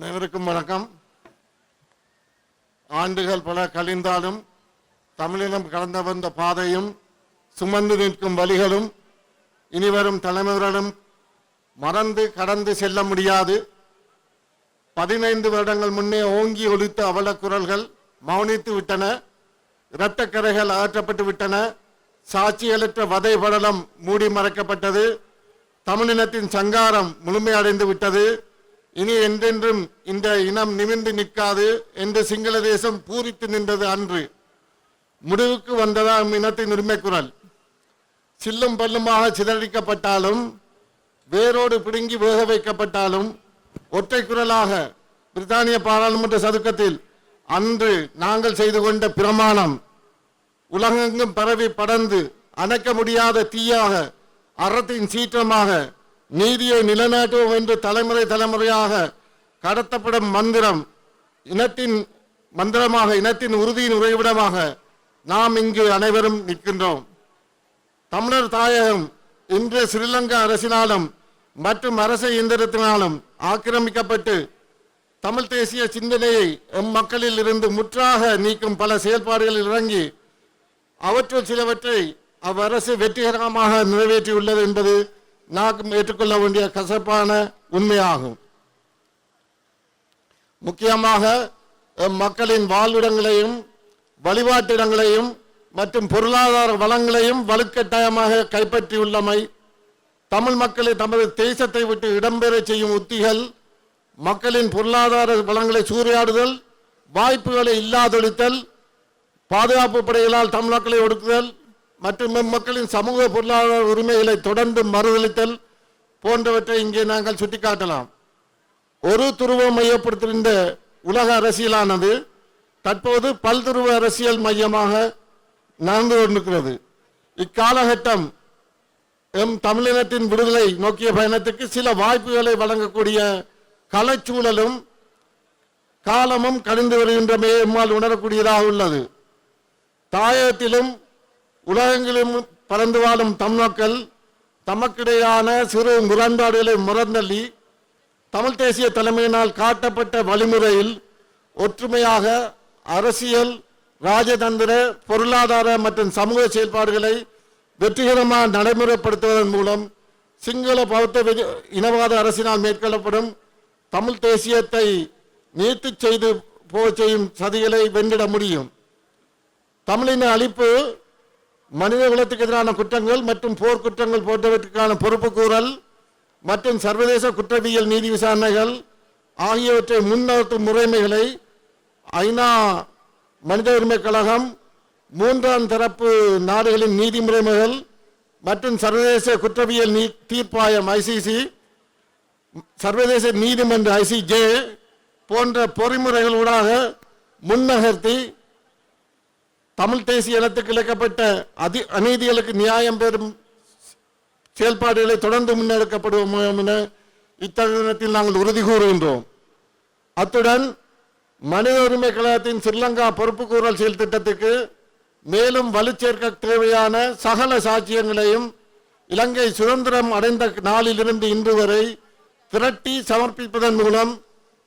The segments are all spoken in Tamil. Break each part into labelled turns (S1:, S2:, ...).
S1: அனைவருக்கும் வணக்கம். ஆண்டுகள் பல கழிந்தாலும் தமிழினம் கடந்து வந்த பாதையும் சுமந்து நிற்கும் வழிகளும் இனிவரும் தலைமுறைகளும் மறந்து கடந்து செல்ல முடியாது. பதினைந்து வருடங்கள் முன்னே ஓங்கி ஒலித்த அவல குரல்கள் மௌனித்து விட்டன. இரத்தக்கரைகள் அகற்றப்பட்டு விட்டன. சாட்சியலற்ற வதை படலம் மூடி மறைக்கப்பட்டது. தமிழினத்தின் சங்காரம் முழுமையடைந்து விட்டது. இனி என்றென்றும் இந்த இனம் நிமிர்ந்து நிற்காது என்று சிங்கள தேசம் பூரித்து நின்றது அன்று. முடிவுக்கு வந்ததாம் இனத்தின் உரிமை குரல். சில்லும் பல்லுமாக சிதறடிக்கப்பட்டாலும் வேரோடு பிடுங்கி வேக வைக்கப்பட்டாலும் ஒற்றை குரலாக பிரித்தானிய பாராளுமன்ற சதுக்கத்தில் அன்று நாங்கள் செய்து கொண்ட பிரமாணம். உலகெங்கும் பரவி படர்ந்து அணைக்க முடியாத தீயாக அறத்தின் சீற்றமாக நீதியை நிலைநாட்டுவோம் என்று தலைமுறை தலைமுறையாக கடத்தப்படும் மந்திரம் இனத்தின் மந்திரமாக இனத்தின் உறுதியின் உறைவிடமாக நாம் இங்கு அனைவரும் நிற்கின்றோம். தமிழர் தாயகம் இன்று ஸ்ரீலங்கா அரசினாலும் மற்றும் அரச இயந்திரத்தினாலும் ஆக்கிரமிக்கப்பட்டு தமிழ் தேசிய சிந்தனையை எம் மக்களில் இருந்து முற்றாக நீக்கும் பல செயல்பாடுகளில் இறங்கி அவற்றுள் சிலவற்றை அவ்வரசு வெற்றிகரமாக நிறைவேற்றியுள்ளது என்பது நாம் ஏற்றுக்கொள்ள வேண்டிய கசப்பான உண்மையாகும். முக்கியமாக மக்களின் வாழ்விடங்களையும் வழிபாட்டிடங்களையும் மற்றும் பொருளாதார வளங்களையும் வலுக்கட்டாயமாக கைப்பற்றியுள்ளமை தமிழ் மக்களை தமது தேசத்தை விட்டு இடம்பெறச் செய்யும் உத்திகள் மக்களின் பொருளாதார வளங்களை சூறையாடுதல் வாய்ப்புகளை இல்லாதொழித்தல் பாதுகாப்பு படைகளால் தமிழ் மக்களை ஒடுக்குதல் மற்றும் மக்களின் சமூக பொருளாதார உரிமைகளை தொடர்ந்து மறுதளித்தல் போன்றவற்றை இங்கே நாங்கள் சுட்டிக்காட்டலாம். ஒரு துருவம் மையப்படுத்திருந்த உலக அரசியலானது தற்போது பல்துருவ அரசியல் மையமாக நடந்து கொண்டிருக்கிறது. இக்காலகட்டம் எம் தமிழினத்தின் விடுதலை நோக்கிய பயணத்துக்கு சில வாய்ப்புகளை வழங்கக்கூடிய கலைச்சூழலும் காலமும் கழிந்து வருகின்றமே எம்மால் உணரக்கூடியதாக உள்ளது. தாயகத்திலும் உலகெங்கிலும் பறந்து வாழும் தமிழ்மக்கள் தமக்கிடையான சிறு முரண்பாடுகளை முரந்தள்ளி தமிழ் தேசிய தலைமையினால் காட்டப்பட்ட வழிமுறையில் ஒற்றுமையாக அரசியல் ராஜதந்திர பொருளாதார மற்றும் சமூக செயல்பாடுகளை வெற்றிகரமாக நடைமுறைப்படுத்துவதன் மூலம் சிங்கள பௌத்த இனவாத அரசினால் மேற்கொள்ளப்படும் தமிழ் தேசியத்தை நீத்து செய்து போகச் செய்யும் சதிகளை வென்றிட முடியும். தமிழின் அழிப்பு மனித குலத்துக்கு எதிரான குற்றங்கள் மற்றும் போர்க்குற்றங்கள் போன்றவற்றுக்கான பொறுப்பு கூறல் மற்றும் சர்வதேச குற்றவியல் நீதி விசாரணைகள் ஆகியவற்றை முன்னோட்டும் முறைமைகளை ஐநா மனித உரிமை கழகம் மூன்றாம் தரப்பு நாடுகளின் நீதி முறைமைகள் மற்றும் சர்வதேச குற்றவியல் நீ தீர்ப்பாயம் ஐசிசி சர்வதேச நீதிமன்ற ஐசிஜே போன்ற பொறிமுறைகளூடாக முன்னகர்த்தி தமிழ் தேசிய இனத்துக்கு இழைக்கப்பட்ட அதி அநீதிகளுக்கு நியாயம் பெறும் செயல்பாடுகளை தொடர்ந்து முன்னெடுக்கப்படுவோம் என இத்தருணத்தில் நாங்கள் உறுதி கூறுகின்றோம். அத்துடன் மனித உரிமை கழகத்தின் ஸ்ரீலங்கா பொறுப்புக்கூறல் செயல் திட்டத்துக்கு மேலும் வலுச்சேர்க்க தேவையான சகல சாட்சியங்களையும் இலங்கை சுதந்திரம் அடைந்த நாளிலிருந்து இன்று வரை திரட்டி சமர்ப்பிப்பதன் மூலம்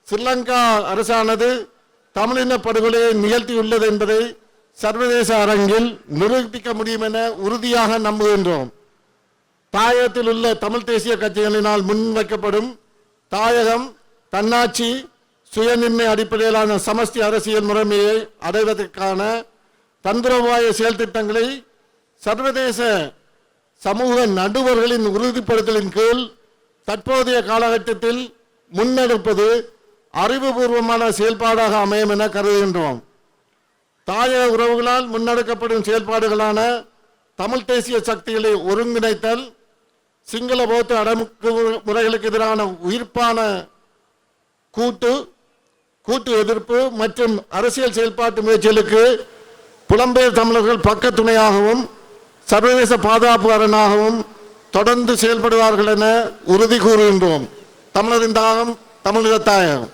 S1: ஸ்ரீலங்கா அரசானது தமிழின படுகொலையை நிகழ்த்தியுள்ளது என்பதை சர்வதேச அரங்கில் நிரூபிக்க முடியும் என உறுதியாக நம்புகின்றோம். தாயகத்தில் உள்ள தமிழ் தேசிய கட்சிகளினால் முன்வைக்கப்படும் தாயகம் தன்னாட்சி சுயநிர்ணய அடிப்படையிலான சமஸ்தி அரசியல் முறைமையை அடைவதற்கான தந்திரவாய செயல் திட்டங்களை சர்வதேச சமூக நடுவர்களின் உறுதிப்படுத்தலின் கீழ் தற்போதைய காலகட்டத்தில் முன்னெடுப்பது அறிவுபூர்வமான செயல்பாடாக அமையும் என கருதுகின்றோம். தாயக உறவுகளால் முன்னெடுக்கப்படும் செயல்பாடுகளான தமிழ் தேசிய சக்திகளை ஒருங்கிணைத்தல் சிங்கள பௌத்த அடமுக்கு முறைகளுக்கு எதிரான உயிர்ப்பான கூட்டு கூட்டு எதிர்ப்பு மற்றும் அரசியல் செயல்பாட்டு முயற்சிகளுக்கு புலம்பெயர் தமிழர்கள் பக்க துணையாகவும் சர்வதேச பாதுகாப்பு அரணாகவும் தொடர்ந்து செயல்படுவார்கள் என உறுதி கூறுகின்றோம். தமிழரின் தாகம் தமிழக தாயகம்.